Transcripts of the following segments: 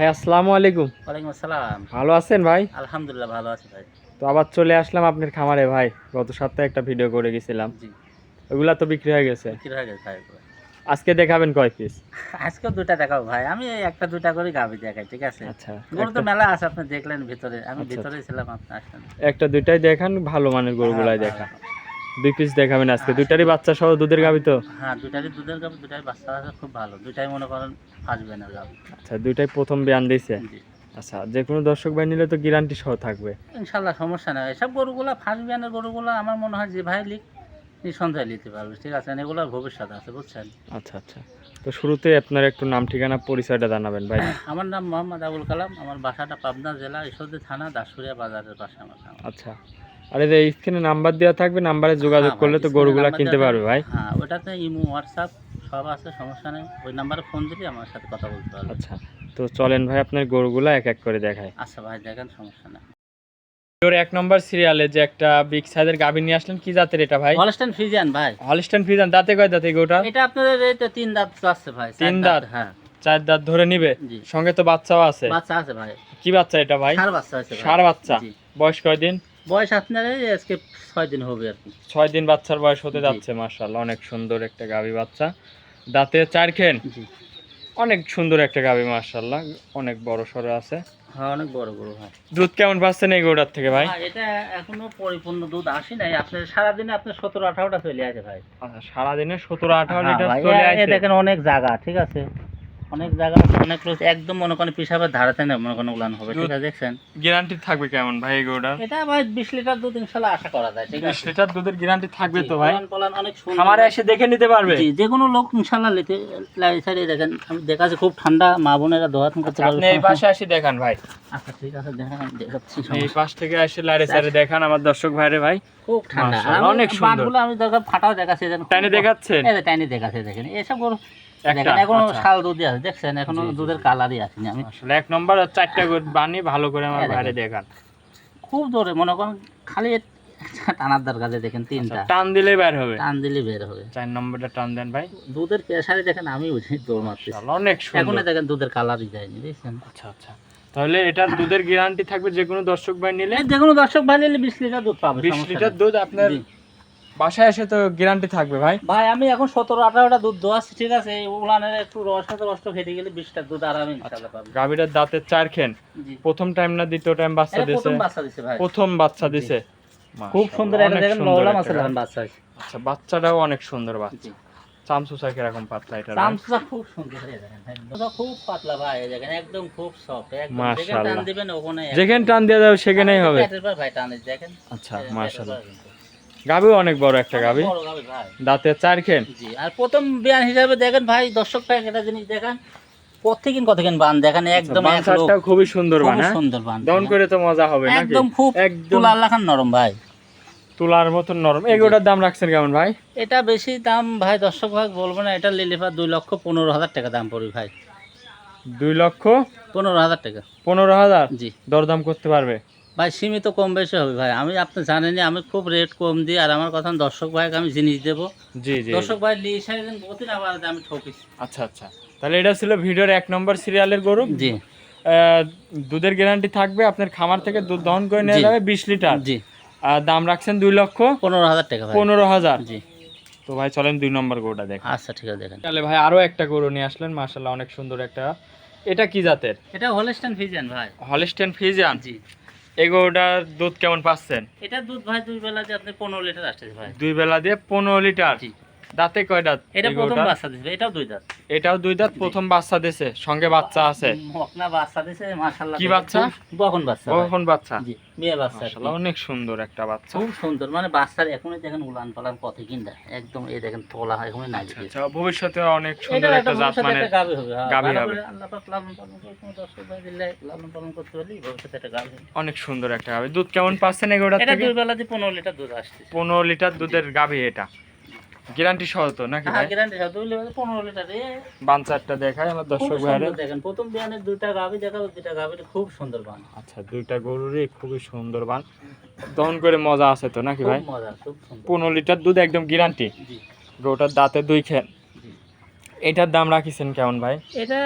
ভাই আসসালামু আলাইকুম। ওয়ালাইকুম আসসালাম। ভালো আছেন ভাই? আলহামদুলিল্লাহ ভালো আছি ভাই। তো আবার চলে আসলাম আপনার খামারে ভাই। গত সপ্তাহে একটা ভিডিও করে গেছিলাম। জি। ওগুলা তো বিক্রি হয়ে গেছে। বিক্রি হয়ে গেছে ভাই আজকে দেখাবেন কয় পিস আজকে দুটা দেখাও ভাই। আমি একটা দুটা করে গাবি দেখাই ঠিক আছে? আচ্ছা গরু তো মেলা আছে আপনি দেখলেন ভিতরে। আমি আচ্ছা, ভিতরে ছিলাম আপনি আসলেন। একটা দুইটাই দেখান ভালো মানের গরুগুলাই হ্যাঁ, দেখা। দুই পিস দেখাবেন আজকে। দুইটারই বাচ্চা সহ দুধের গাবি তো? হ্যাঁ দুটারই দুধের গাবি দুটাই বাচ্চা আছে খুব ভালো। দুটাই মনে করেন ফাঁসবে না গাবি আচ্ছা দুইটাই প্রথম বিয়ান দিয়েছে আচ্ছা যে কোনো দর্শক ভাই নিলে তো গ্যারান্টি সহ থাকবে। ইনশাল্লাহ সমস্যা নেই। এসব গরুগুলো ফার্স্ট বিয়ানের গরুগুলো আমার মনে হয় যে ভাই লিখ নিঃসন্দেহে নিতে পারবে ঠিক আছে? এগুলোর ভবিষ্যৎ আছে বুঝছেন? আচ্ছা আচ্ছা। তো শুরুতে আপনার একটু নাম ঠিকানা পরিচয়টা জানাবেন ভাই। আমার নাম মোহাম্মদ আবুল কালাম। আমার বাসাটা পাবনা জেলা ঈশ্বরদী থানা দাসুরিয়া বাজারের পাশে আমার। আচ্ছা। আর এই স্ক্রিনে নাম্বার দেওয়া থাকবে নাম্বারে যোগাযোগ হ্যাঁ করলে তো গরুগুলা কিনতে পারবে ভাই। হ্যাঁ ওটাতে ইমো হোয়াটসঅ্যাপ সব আছে সমস্যা নেই। ওই নাম্বারে ফোন দিলে আমার সাথে কথা বলতে পারবে। আচ্ছা তো চলেন ভাই আপনার গরুগুলা এক এক করে দেখায় আচ্ছা ভাই দেখেন সমস্যা নেই। ওর এক নম্বর সিরিয়ালে যে একটা বিগ সাইজের গাভী নিয়ে আসলেন কি জাতের এটা ভাই? হলস্টেন ফিজিয়ান ভাই। হলিস্টান ফিজান দাঁতে কয় দাঁতে গোটা এটা আপনাদের এই তো তিন দাঁত আছে ভাই তিন দাঁত? হ্যাঁ। চার দাঁত ধরে নিবে? সঙ্গে তো বাচ্চাও আছে। বাচ্চা আছে ভাই। কি বাচ্চা এটা ভাই? সার বাচ্চা আছে। ষাঁড় বাচ্চা। বয়স কয়দিন বয়স আপনার আজকে ছয় দিন হবে আর কি। ছয় দিন বাচ্চার বয়স হতে যাচ্ছে মার্শাল্লাহ অনেক সুন্দর একটা গাভী বাচ্চা। দাঁতে চার খেন? অনেক সুন্দর একটা গাভী মার্শাল্লাহ অনেক বড় সড়ো আছে। হ্যাঁ অনেক বড় গরু ভাই। দুধ কেমন পাচ্ছেন এই গরুটার থেকে ভাই? এটা এখনও পরিপূর্ণ দুধ আসি নাই। আপনার সারাদিনে আপনার সতেরো আঠারোটা চলে আছে ভাই। আচ্ছা সারাদিনে সতেরো আঠারো হ্যাঁ লিটার চলে আসে। দেখেন অনেক জায়গা ঠিক আছে? অনেক জায়গা আছে, অনেক রয়েছে একদম মনে করেন পিসাবের ধারাতে না মনে করেন উলান হবে ঠিক আছে দেখছেন? গ্যারান্টি থাকবে কেমন ভাই এই গরুটার? এটা ভাই বিশ লিটার দুধ ইনশাল্লাহ আশা করা যায় ঠিক আছে? লিটার দুধের গ্যারান্টি থাকবে তো ভাই? পলান অনেক সুন্দর। খামারে এসে দেখে নিতে পারবে? জি, যে কোনো লোক ইনশাল্লাহ নিতে সাইডে দেখেন আমি দেখাচ্ছি খুব ঠান্ডা মা বোনেরা দোয়াত করতে পারবে। আপনি এই পাশে এসে দেখান ভাই। আচ্ছা ঠিক আছে দেখেন দেখাচ্ছি। এই পাশ থেকে এসে লারে সারে দেখান আমার দর্শক ভাইরে ভাই। খুব ঠান্ডা। অনেক সুন্দর। বাটগুলো আমি দরকার ফাটাও দেখাচ্ছি দেখেন টাইনে দেখাচ্ছেন? এই যে টাইনি দেখাচ্ছে দেখেন এসব এখনও আচ্ছা। শাল দুধই আছে দেখছেন? এখনও দুধের কালারই আসেনি আমি আসলে এক নম্বর চারটা বানি ভালো করে আমার এই দেখেন। খুব জোরে মনে করেন খালি টানার দরকার দেখেন তিনটা। আচ্ছা, টান দিলেই বের হবে। টান দিলে বের হবে। চার নম্বরটা টান দেন ভাই। দুধের প্রেসারে দেখেন আমি বুঝি দৌড় মারতেছি। অনেক এখন সুন্দর দেখেন দুধের কালারই যায়নি দেখছেন? আচ্ছা আচ্ছা। তাহলে এটার দুধের গ্যারান্টি থাকবে যে কোনো দর্শক ভাই নিলে? যে কোনো দর্শক ভাই নিলে বিশ লিটার দুধ পাবে বিশ লিটার দুধ আপনার। বাসায় এসে তো গ্যারান্টি থাকবে ভাই। ভাই আমি এখন সতেরো আঠারোটা দুধ দোয়াচ্ছি ঠিক আছে? উলানের একটু রস রস খেতে গেলে বিশটা দুধ আরামে ইনশাল্লাহ পাবে। গাভীটার দাঁতের চার খেন। প্রথম টাইম না দ্বিতীয় টাইম বাচ্চা দিছে প্রথম বাচ্চা দিছে ভাই। প্রথম বাচ্চা দিছে? খুব সুন্দর এটা দেখেন একটা আছে দেখেন বাচ্চা আচ্ছা বাচ্চাটাও অনেক সুন্দর বাচ্চা। চামচুসা কীরকম পাতলা এটা চামচটা খুব সুন্দর। খুব পাতলা ভাই দেখেন একদম খুব সফট একদম যেখানে টান দিবেন ওখানে যেখানে টান দিয়ে যাবে সেখানেই হবে। ভাই টানে দেখেন। আচ্ছা মাশাআল্লাহ। গাভিও অনেক বড় একটা খেন। জি আর প্রথম বিয়ান হিসাবে দেখেন ভাই দর্শক ভাই একটা জিনিস দেখেন প্রত্যেকদিন কতদিন বান দেখেন একদম এক খুবই সুন্দর খুব সুন্দর বান দন করে তো মজা হবে নাকি? একদম খুব একদম। লাখান নরম ভাই। তুলার মতন নরম। দাম রাখছেন কেমন ভাই? এটা বেশি দাম ভাই দর্শক বলব না এটা লিলিফা দুই লক্ষ পনেরো হাজার টাকা দাম পড়বে ভাই। দুই লক্ষ পনেরো হাজার টাকা। পনেরো হাজার? জি। দরদাম করতে পারবে? ভাই সীমিত কম বেশি হবে ভাই। আমি আপনি জানেনই আমি খুব রেট কম দিই আর আমার কথা দর্শক ভাইকে আমি জিনিস দেবো। জি জি। দর্শক ভাই লিয়ে সাইলেন প্রতি আবার আমি ঠকি আচ্ছা আচ্ছা। তাহলে এটা ছিল ভিডিওর এক নম্বর সিরিয়ালের গরু। জি। দুধের গ্যারান্টি থাকবে আপনার খামার থেকে দুধ দহন করে নিয়ে যাবে বিশ লিটার। জি। আর দাম রাখছেন দুই লক্ষ পনেরো হাজার টাকা পনেরো হাজার। জি। তো ভাই চলেন দুই নম্বর গরুটা দেখ। আচ্ছা ঠিক আছে দেখেন। তাহলে ভাই আরও একটা গরু নিয়ে আসলেন মার্শাল্লাহ অনেক সুন্দর একটা। এটা কি জাতের? এটা হলস্টাইন ফিজিয়ান ভাই। হলিস্টেন ফিজিয়ান জি। এই গরুটার দুধ কেমন পাচ্ছেন? এটা দুধ ভাই দুই বেলা দিয়ে আপনি পনেরো লিটার আসতেছে ভাই। দুই বেলা দিয়ে পনেরো লিটার। দাঁতে কয় দাঁত? এটা প্রথম বাচ্চা দিছে এটাও দুই দাঁত। এটাও দুই দাঁত প্রথম বাচ্চা দিছে সঙ্গে বাচ্চা আছে। মকনা বাচ্চা দিছে মাশাআল্লাহ। কি বাচ্চা? বকন বাচ্চা। বাচ্চা। জি মেয়ে বাচ্চা মাশাআল্লাহ অনেক সুন্দর একটা বাচ্চা। খুব সুন্দর মানে বাচ্চার এখনই দেখেন উলান পালান কত কিনটা একদম এই দেখেন তোলা এখনই নাই আচ্ছা ভবিষ্যতে অনেক সুন্দর একটা জাত মানে গাভী হবে। হ্যাঁ, ভালো হবে। আল্লাহ পাক লালন পালন দর্শক ভাই দিলে লালন পালন করতে পারলে ভবিষ্যতে একটা হবে। অনেক সুন্দর একটা গাভি দুধ কেমন পাচ্ছেন এই গরুটার এটা দুই বেলা দিয়ে পনেরো লিটার দুধ আসছে পনেরো লিটার দুধের গাভি এটা। গ্যারান্টি সহ তো নাকি হ্যাঁ ভাই? গ্যারান্টি সহ। দুই লিটার পনেরো লিটার। এ বাঞ্চারটা দেখায় আমার দর্শক ভাইরে দেখেন প্রথম বিয়ানের দুইটা গাভী দেখাবো দুইটা গাভী খুব সুন্দর বান। আচ্ছা দুইটা গরুরই খুবই সুন্দর বান। দহন করে মজা আছে তো নাকি ভাই? মজা খুব সুন্দর। পনেরো লিটার দুধ একদম গ্যারান্টি জি। গরুটার দাঁতে দুই খেন এটার দাম রাখিছেন কেমন ভাই? এটা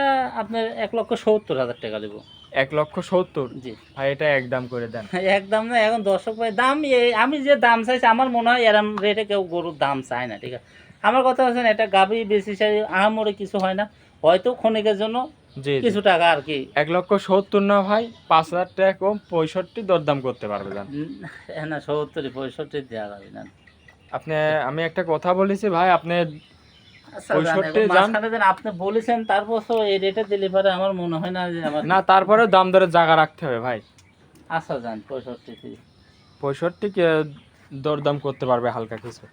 আপনার এক লক্ষ সত্তর হাজার টাকা দেবো। এক লক্ষ সত্তর। জি। ভাই এটা একদম করে দেন। একদম না এখন দর্শক ভাই দাম আমি যে দাম চাইছি আমার মনে হয় এরম রেটে কেউ গরুর দাম চায় না ঠিক আছে? আমার কথা হচ্ছে এটা গাভি বেশি সাই আহামরে কিছু হয় না। হয়তো ক্ষণিকের জন্য। কিছু টাকা আর কি। এক লক্ষ সত্তর না ভাই পাঁচ হাজার টাকা কম পঁয়ষট্টি দরদাম করতে পারবে না সত্তর পঁয়ষট্টি দেওয়া যাবে না। আপনি আমি একটা কথা বলেছি ভাই আপনি আপনি বলেছেন তারপর এই রেটে দিলে পরে আমার মনে হয় না যে আমার না তারপরে দাম দরে জায়গা রাখতে হবে ভাই। আচ্ছা যান পঁয়ষট্টি পঁয়ষট্টি কে দরদাম করতে পারবে হালকা কিছু।